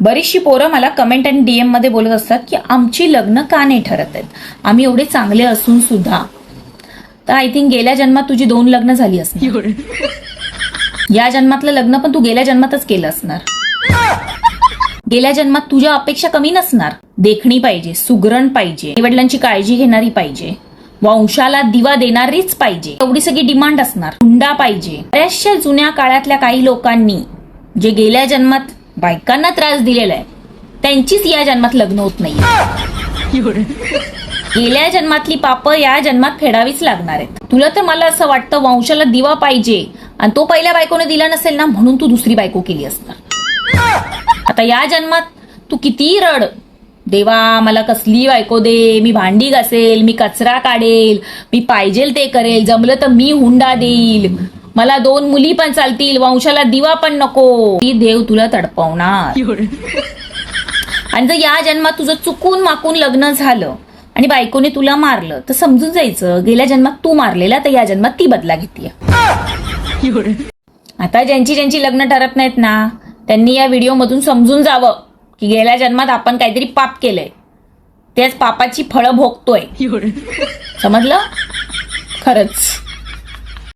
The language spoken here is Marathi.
बरीचशी पोरं मला कमेंट आणि डीएममध्ये बोलत असतात की आमची लग्न का नाही ठरत आहेत? आम्ही एवढे चांगले असून सुद्धा. तर आय थिंक गेल्या जन्मात तुझी दोन लग्न झाली असणार. या जन्मातलं लग्न पण तू गेल्या जन्मातच केलं असणार. गेल्या जन्मात तुझ्या अपेक्षा कमी नसणार. देखणी पाहिजे सुगरण पाहिजे वडिलांची काळजी घेणारी पाहिजे वंशाला दिवा देणारीच पाहिजे एवढी सगळी डिमांड असणार. हुंडा पाहिजे. बऱ्याचशा जुन्या काळातल्या काही लोकांनी जे गेल्या जन्मात बायकांना त्रास दिलेला आहे. त्यांचीच या जन्मात लग्न होत नाही गेल्या जन्मातली पाप या जन्मात फेडावीच लागणार आहेत. तुला तर मला असं वाटतं वंशाला दिवा पाहिजे आणि तो पहिल्या बायकोने दिला नसेल ना म्हणून तू दुसरी बायको केली असणार. आता या जन्मात तू किती रड. देवा मला कसली बायको दे मी भांडी घासेल मी कचरा काढेल मी पाहिजेल ते करेल जमलं तर मी हुंडा देईल. मला दोन मुली पण चालतील वंशाला दिवा पण नको. ती देव तुला तडपवणार. आणि जर या जन्मात तुझं चुकून माकून लग्न झालं आणि बायकोने तुला मारलं तर समजून जायचं गेल्या जन्मात तू मारलेला तर या जन्मात ती बदला घेतली आता ज्यांची ज्यांची लग्न ठरत नाहीत ना त्यांनी या व्हिडिओमधून समजून जावं की गेल्या जन्मात आपण काहीतरी पाप केलंय. त्याच पापाची फळं भोगतोय. समजलं? खरंच.